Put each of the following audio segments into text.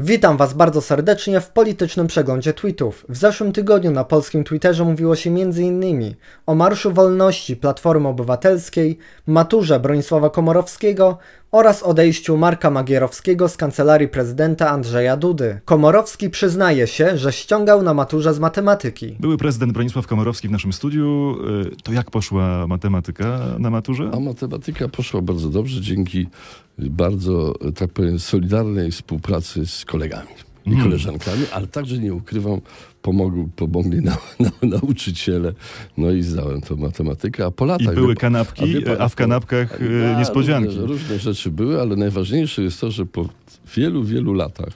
Witam Was bardzo serdecznie w politycznym przeglądzie tweetów. W zeszłym tygodniu na polskim Twitterze mówiło się m.in. o Marszu Wolności Platformy Obywatelskiej, maturze Bronisława Komorowskiego oraz odejściu Marka Magierowskiego z kancelarii prezydenta Andrzeja Dudy. Komorowski przyznaje się, że ściągał na maturze z matematyki. Były prezydent Bronisław Komorowski w naszym studiu. Y, To jak poszła matematyka na maturze? A matematyka poszła bardzo dobrze dzięki bardzo, tak powiem, solidarnej współpracy z kolegami i Mm. koleżankami, ale także nie ukrywam, pomogł, pomogli na, na, nauczyciele. No i zdałem to matematykę, a po I latach... były wie pa- kanapki, wie pan, a w kanapkach y, a, niespodzianki. Różne, różne rzeczy były, ale najważniejsze jest to, że po wielu, wielu latach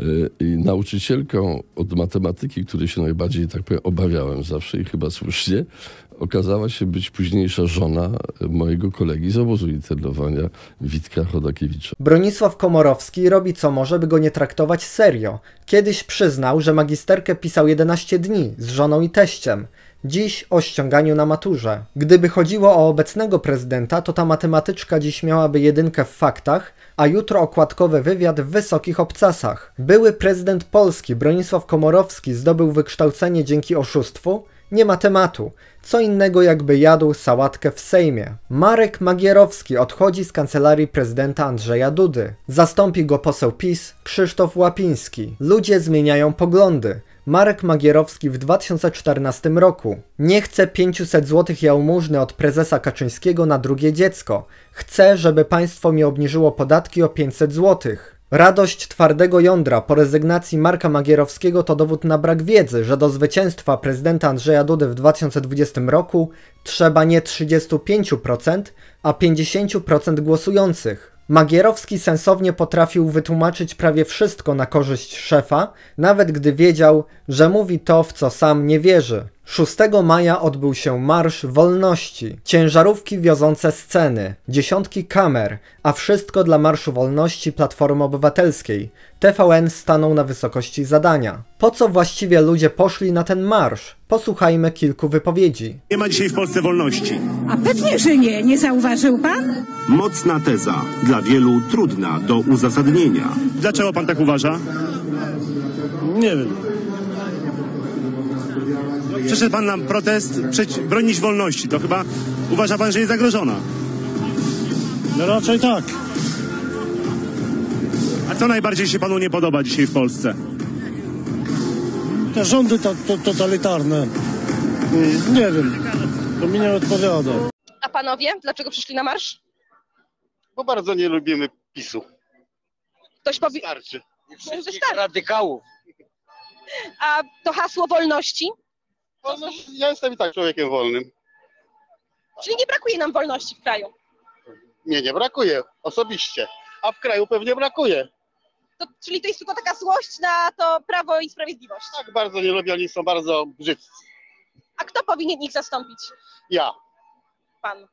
y, i nauczycielką od matematyki, której się najbardziej, tak powiem, obawiałem zawsze i chyba słusznie, okazała się być późniejsza żona mojego kolegi z obozu internowania, Witka Chodakiewicza. Bronisław Komorowski robi co może, by go nie traktować serio. Kiedyś przyznał, że magisterkę pisał 11 dni z żoną i teściem. Dziś o ściąganiu na maturze. Gdyby chodziło o obecnego prezydenta, to ta matematyczka dziś miałaby jedynkę w faktach, a jutro okładkowy wywiad w wysokich obcasach. Były prezydent Polski Bronisław Komorowski zdobył wykształcenie dzięki oszustwu? Nie ma tematu. Co innego jakby jadł sałatkę w Sejmie. Marek Magierowski odchodzi z kancelarii prezydenta Andrzeja Dudy. Zastąpi go poseł PiS Krzysztof Łapiński. Ludzie zmieniają poglądy. Marek Magierowski w 2014 roku. Nie chce 500 zł jałmużny od prezesa Kaczyńskiego na drugie dziecko. Chce, żeby państwo mi obniżyło podatki o 500 zł. Radość twardego jądra po rezygnacji Marka Magierowskiego to dowód na brak wiedzy, że do zwycięstwa prezydenta Andrzeja Dudy w 2020 roku trzeba nie 35%, a 50% głosujących. Magierowski sensownie potrafił wytłumaczyć prawie wszystko na korzyść szefa, nawet gdy wiedział, że mówi to, w co sam nie wierzy. 6 maja odbył się Marsz Wolności, ciężarówki wiozące sceny, dziesiątki kamer, a wszystko dla Marszu Wolności Platformy Obywatelskiej. TVN stanął na wysokości zadania. Po co właściwie ludzie poszli na ten marsz? Posłuchajmy kilku wypowiedzi. Nie ma dzisiaj w Polsce wolności. A pewnie, że nie. Nie zauważył pan? Mocna teza, dla wielu trudna do uzasadnienia. Dlaczego pan tak uważa? Nie wiem. Przyszedł pan na protest przeci- bronić wolności. To chyba uważa pan, że jest zagrożona. No raczej tak. A co najbardziej się panu nie podoba dzisiaj w Polsce? Te rządy to, to, totalitarne. Nie wiem. To mi nie odpowiada. A panowie, dlaczego przyszli na marsz? bo bardzo nie lubimy PiSu. Ktoś powie... Starczy. Wystarczy. radykałów. A to hasło wolności? Wolność, ja jestem i tak człowiekiem wolnym. Czyli nie brakuje nam wolności w kraju. Mnie nie brakuje, osobiście. A w kraju pewnie brakuje. To, czyli to jest tylko taka złość na to prawo i sprawiedliwość. Tak bardzo nie lubię, oni są bardzo brzydcy. A kto powinien ich zastąpić? Ja. Pan.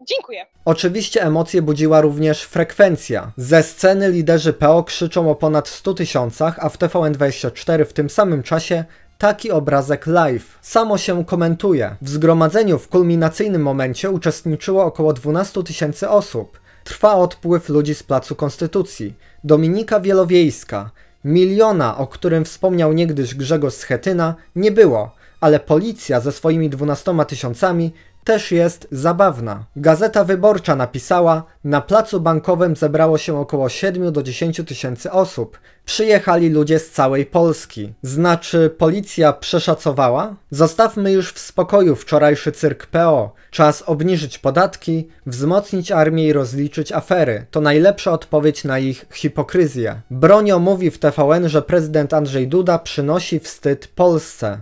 Dziękuję. Oczywiście emocje budziła również frekwencja. Ze sceny liderzy PO krzyczą o ponad 100 tysiącach, a w TVN24 w tym samym czasie taki obrazek live. Samo się komentuje. W zgromadzeniu w kulminacyjnym momencie uczestniczyło około 12 tysięcy osób. Trwa odpływ ludzi z Placu Konstytucji. Dominika Wielowiejska. Miliona, o którym wspomniał niegdyś Grzegorz Schetyna, nie było, ale policja ze swoimi 12 tysiącami też jest zabawna. Gazeta Wyborcza napisała, na placu bankowym zebrało się około 7 do 10 tysięcy osób. Przyjechali ludzie z całej Polski. Znaczy, policja przeszacowała? Zostawmy już w spokoju wczorajszy cyrk PO. Czas obniżyć podatki, wzmocnić armię i rozliczyć afery. To najlepsza odpowiedź na ich hipokryzję. Bronio mówi w TVN, że prezydent Andrzej Duda przynosi wstyd Polsce.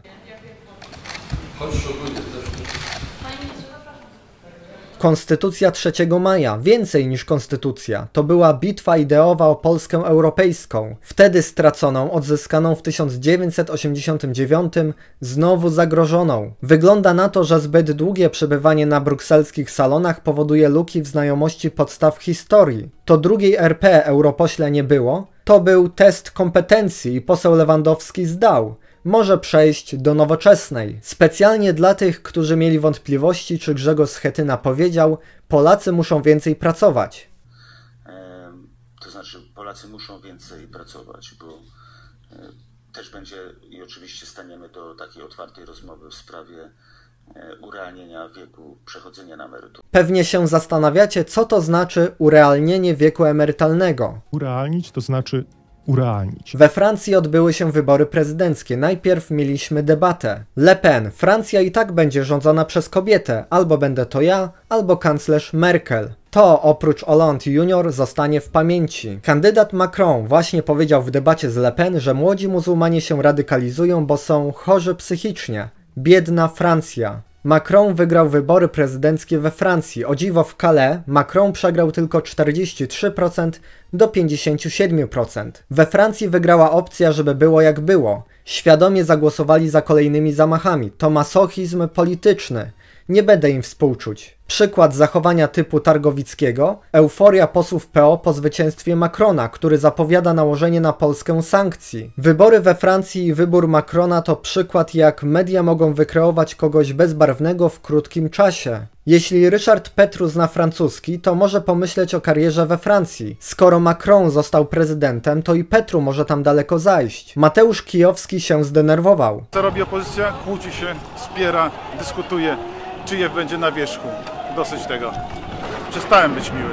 Konstytucja 3 maja, więcej niż konstytucja, to była bitwa ideowa o Polskę europejską, wtedy straconą, odzyskaną w 1989, znowu zagrożoną. Wygląda na to, że zbyt długie przebywanie na brukselskich salonach powoduje luki w znajomości podstaw historii. To drugiej RP europośle nie było, to był test kompetencji i poseł Lewandowski zdał może przejść do nowoczesnej. Specjalnie dla tych, którzy mieli wątpliwości, czy Grzegorz Schetyna powiedział, Polacy muszą więcej pracować. To znaczy, Polacy muszą więcej pracować, bo e, też będzie i oczywiście staniemy do takiej otwartej rozmowy w sprawie e, urealnienia wieku przechodzenia na emeryturę. Pewnie się zastanawiacie, co to znaczy urealnienie wieku emerytalnego. Urealnić to znaczy urealnić. We Francji odbyły się wybory prezydenckie. Najpierw mieliśmy debatę. Le Pen, Francja i tak będzie rządzona przez kobietę. Albo będę to ja, albo kanclerz Merkel. To oprócz Hollande Junior zostanie w pamięci. Kandydat Macron właśnie powiedział w debacie z Le Pen, że młodzi muzułmanie się radykalizują, bo są chorzy psychicznie. Biedna Francja. Macron wygrał wybory prezydenckie we Francji. O dziwo w Calais Macron przegrał tylko 43% do 57%. We Francji wygrała opcja, żeby było jak było. Świadomie zagłosowali za kolejnymi zamachami. To masochizm polityczny. Nie będę im współczuć. Przykład zachowania typu Targowickiego, euforia posłów PO po zwycięstwie Macrona, który zapowiada nałożenie na Polskę sankcji. Wybory we Francji i wybór Macrona to przykład jak media mogą wykreować kogoś bezbarwnego w krótkim czasie. Jeśli Ryszard Petru zna francuski, to może pomyśleć o karierze we Francji. Skoro Macron został prezydentem, to i Petru może tam daleko zajść. Mateusz Kijowski się zdenerwował. Co robi opozycja? Kłóci się, wspiera, dyskutuje, czyje będzie na wierzchu. Dosyć tego. Przestałem być miły.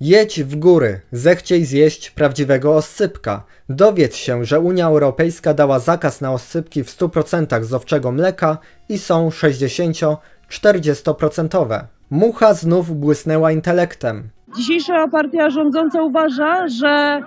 Jedź w góry, zechciej zjeść prawdziwego oscypka. Dowiedz się, że Unia Europejska dała zakaz na oscypki w 100% z owczego mleka i są 60-40%. Mucha znów błysnęła intelektem. Dzisiejsza partia rządząca uważa, że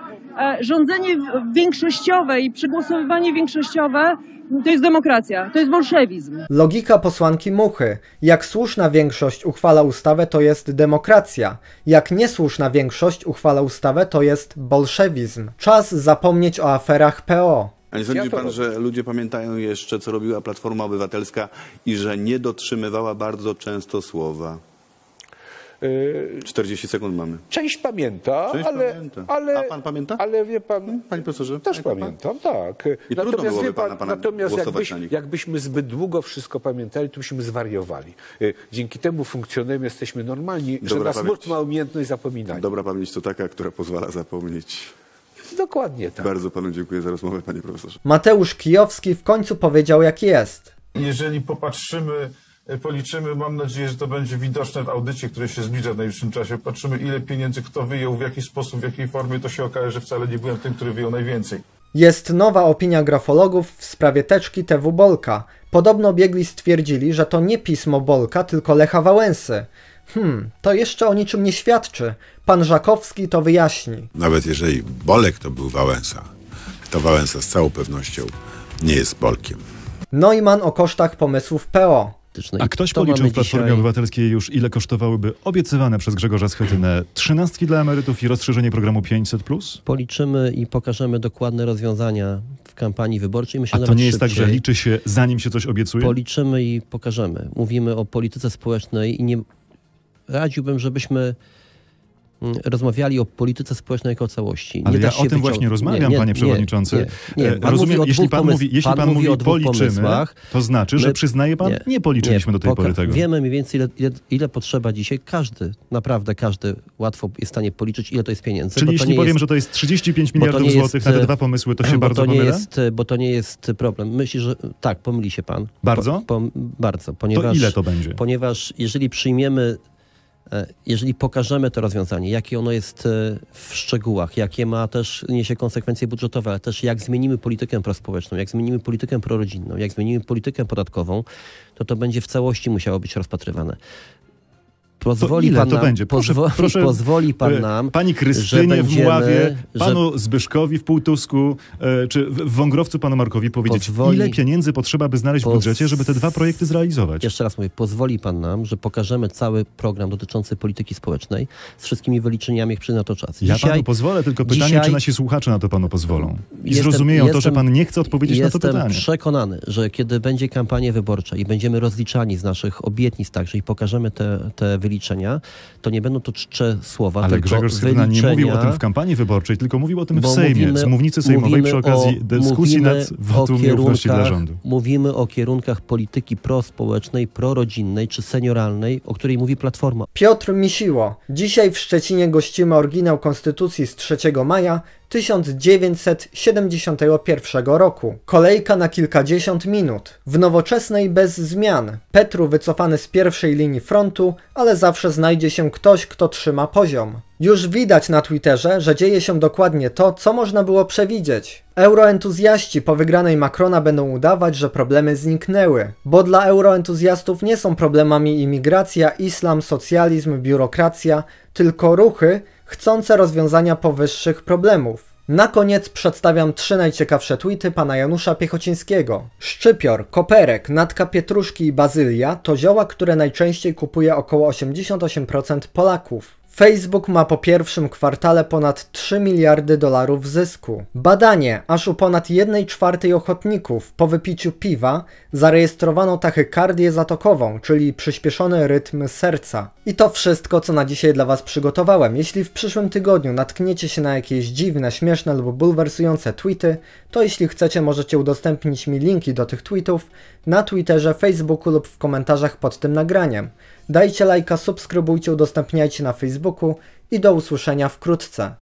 rządzenie w- większościowe i przegłosowywanie większościowe to jest demokracja, to jest bolszewizm. Logika posłanki Muchy. Jak słuszna większość uchwala ustawę, to jest demokracja. Jak niesłuszna większość uchwala ustawę, to jest bolszewizm. Czas zapomnieć o aferach PO. A nie sądzi pan, że ludzie pamiętają jeszcze, co robiła Platforma Obywatelska i że nie dotrzymywała bardzo często słowa? 40 sekund mamy. Część pamięta, Część ale, pamięta. ale. A pan pamięta? Ale wie pan. Panie profesorze? Też pamiętam, tak. I trudno byłoby wie pana- pana natomiast jakbyś, na nich. jakbyśmy zbyt długo wszystko pamiętali, to byśmy zwariowali. Y, Dzięki temu funkcjonujemy, jesteśmy normalni, że Dobra nas pamięć. mózg ma umiejętność zapominania. Dobra pamięć to taka, która pozwala zapomnieć. Dokładnie tak. Bardzo panu dziękuję za rozmowę, panie profesorze. Mateusz Kijowski w końcu powiedział jak jest. Jeżeli popatrzymy, policzymy, mam nadzieję, że to będzie widoczne w audycie, który się zbliża w najbliższym czasie. Patrzymy, ile pieniędzy kto wyjął, w jaki sposób, w jakiej formie, to się okaże, że wcale nie byłem tym, który wyjął najwięcej. Jest nowa opinia grafologów w sprawie teczki TW Bolka. Podobno biegli stwierdzili, że to nie pismo Bolka, tylko Lecha Wałęsy. Hmm, to jeszcze o niczym nie świadczy. Pan Żakowski to wyjaśni. Nawet jeżeli Bolek to był Wałęsa, to Wałęsa z całą pewnością nie jest Bolkiem. Neumann o kosztach pomysłów PO. A ktoś policzył w Platformie Obywatelskiej już, ile kosztowałyby obiecywane przez Grzegorza Schetynę trzynastki dla emerytów i rozszerzenie programu 500+? Policzymy i pokażemy dokładne rozwiązania w kampanii wyborczej. Myślę, A to nie jest tak, że liczy się zanim się coś obiecuje? Policzymy i pokażemy. Mówimy o polityce społecznej i nie radziłbym, żebyśmy rozmawiali o polityce społecznej jako całości. Ale nie ja o tym wycią- właśnie Nie, rozmawiam, nie, panie nie, przewodniczący. Nie, nie. E, Pan Rozumiem, jeśli pan pomysł- mówi, jeśli pan mówi o policzymy, to znaczy, że przyznaje pan, nie policzyliśmy do tej pory tego. Wiemy mniej więcej, ile, ile, ile potrzeba dzisiaj. Każdy, naprawdę każdy łatwo jest w stanie policzyć, ile to jest pieniędzy. Czyli to jeśli nie powiem, jest, że to jest 35 bo to miliardów nie złotych jest, na te dwa pomysły, to się bardzo to nie pomylę? jest, Bo to nie jest problem. Myślę, że tak, pomyli się pan. Bardzo? Po, po, bardzo, ponieważ, ile to będzie? Ponieważ jeżeli przyjmiemy, jeżeli pokażemy to rozwiązanie, jakie ono jest e, w szczegółach, jakie ma też, niesie konsekwencje budżetowe, ale też jak zmienimy politykę prospołeczną, jak zmienimy politykę prorodzinną, jak zmienimy politykę podatkową, to to będzie w całości musiało być rozpatrywane. Pozwoli to ile pan to nam, będzie? Proszę, pozwoli, proszę, pozwoli pan e, nam, Pani że Krystynie w będziemy- Mławie, że- panu Zbyszkowi w Półtusku, e, czy w w Wągrowcu panu Markowi powiedzieć, Pozwoli- ile pieniędzy potrzeba, by znaleźć w Poz- budżecie, żeby te dwa projekty zrealizować? Jeszcze raz mówię, pozwoli pan nam, że pokażemy cały program dotyczący polityki społecznej z wszystkimi wyliczeniami, jak przyjdzie na to czas. Ja panu pozwolę, tylko pytanie, dzisiaj- czy nasi słuchacze na to panu pozwolą? I Jestem- zrozumieją to, że jestem- pan nie chce odpowiedzieć na to Jestem pytanie. przekonany, że kiedy będzie kampania wyborcza i będziemy rozliczani z naszych obietnic także i pokażemy te, te wyliczenia, wyliczenia, to nie będą to czcze słowa, Ale tylko Grzegorz Schetyna nie mówił o tym w kampanii wyborczej, tylko mówił o tym w Sejmie, mówimy- z mównicy sejmowej przy okazji o- dyskusji nad wotum nieufności dla rządu. Mówimy o kierunkach polityki prospołecznej, prorodzinnej czy senioralnej, o której mówi Platforma. Piotr Misiło. Dzisiaj w Szczecinie gościmy oryginał Konstytucji z 3 maja 1971 roku. Kolejka na kilkadziesiąt minut. W nowoczesnej bez zmian. Petru wycofany z pierwszej linii frontu, ale zawsze znajdzie się ktoś, kto trzyma poziom. Już widać na Twitterze, że dzieje się dokładnie to, co można było przewidzieć. Euroentuzjaści po wygranej Macrona będą udawać, że problemy zniknęły, bo dla euroentuzjastów nie są problemami imigracja, islam, socjalizm, biurokracja, tylko ruchy chcące rozwiązania powyższych problemów. Na koniec przedstawiam trzy najciekawsze tweety pana Janusza Piechocińskiego. Szczypior, koperek, natka pietruszki i bazylia to zioła, które najczęściej kupuje około 88% Polaków. Facebook ma po pierwszym kwartale ponad 3 miliardy dolarów zysku. Badanie, aż u ponad 1 czwartej ochotników po wypiciu piwa zarejestrowano tachykardię zatokową, czyli przyspieszony rytm serca. I to wszystko, co na dzisiaj dla Was przygotowałem. Jeśli w przyszłym tygodniu natkniecie się na jakieś dziwne, śmieszne lub bulwersujące tweety, to jeśli chcecie możecie udostępnić mi linki do tych tweetów na Twitterze, Facebooku lub w komentarzach pod tym nagraniem. Dajcie lajka, subskrybujcie, udostępniajcie na Facebooku i do usłyszenia wkrótce.